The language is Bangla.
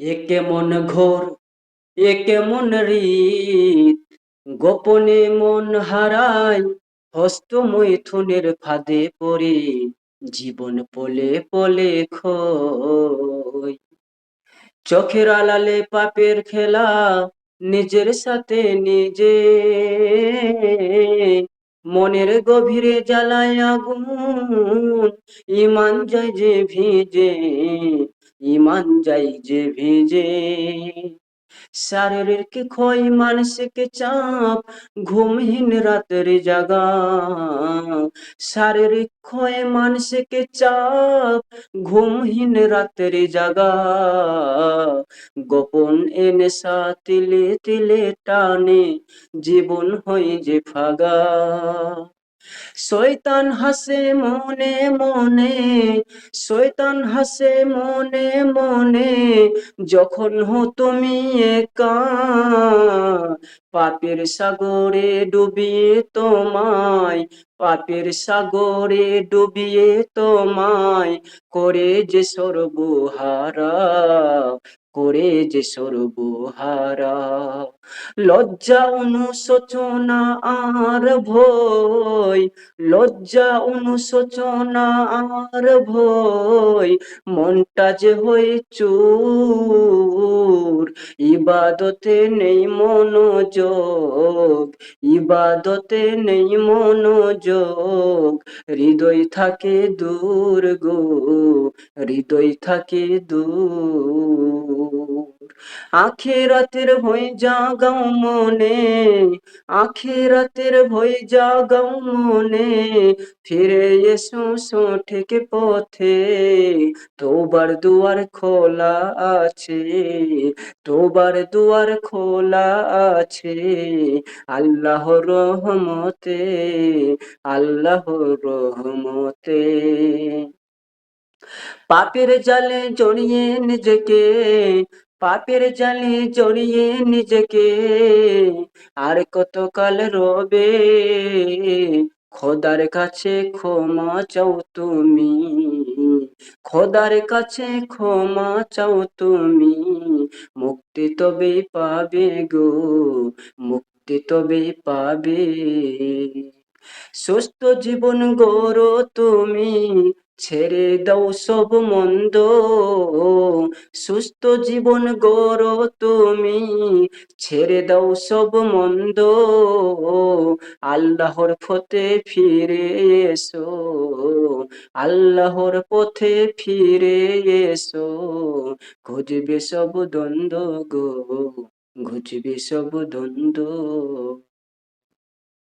এ কেমন ঘোর এ কেমন রীত। গোপনে মন হারায় হস্ত মৈথুনের ফাঁদে পড়ে। জীবন পলে পলে খই। চোখের আলালে পাপের খেলা, নিজের সাথে নিজে। মনের গভীরে জ্বালায় আগুন, ইমান যায় যে ভিজে। ইমান যাই যে ভিজে। শারীরিক ক্ষয়, মানসিক চাপ, ঘুমহীন রাতের জাগা। শারীরিক ক্ষয়, মানসিক চাপ, ঘুমহীন রাতের জাগা। গোপন এ নেশা তিলে তিলে টানে, জীবন হয় যে ফাগা। শয়তান হাসে মনে মনে, শয়তান হাসে মনে মনে, যখন হো তুমি একা, পাপের সাগরে ডুবিয়ে তোমায়, পাপের সাগরে ডুবিয়ে তোমায়, করে যে সর্বহারা করে যে সর্বহারা। লজ্জা অনুশোচনা আর ভয়, লজ্জা অনুশোচনা আর ভয়, মনটা যে হয়ে চুর। ইবাদতে নেই মনোযোগ, ইবাদতে নেই মনোযোগ। হৃদয় থাকে দূর গো হৃদয় থাকে দূর আখেরাতের ভয় জাগাও মনে, আখেরাতের ভয় জাগাও মনে। ফিরে এসো সঠিক পথে, তোবার দুয়ার খোলা আছে, তোবার দুয়ার খোলা আছে। আল্লাহ রহমতে আল্লাহ রহমতে। পাপের জালে জড়িয়ে নিজেকে পাপের জালে জড়িয়ে নিজেকে। আর কতকাল রবে? খোদার কাছে ক্ষমা চাও তুমি। খোদার কাছে ক্ষমা চাও তুমি। মুক্তি তবে পাবে গো, মুক্তি তবে পাবে। সুস্থ জীবন গড়ো তুমি। ছেড়ে দাও সব মন্দ। সুস্থ জীবন গড়ো তুমি, ছেড়ে দাও সব মন্দ। আল্লাহর পথে ফিরে এসো, আল্লাহর পথে ফিরে এসো। খুঁজবে সব দ্বন্দ্ব গো, ঘুচবে সব দ্বন্দ্ব।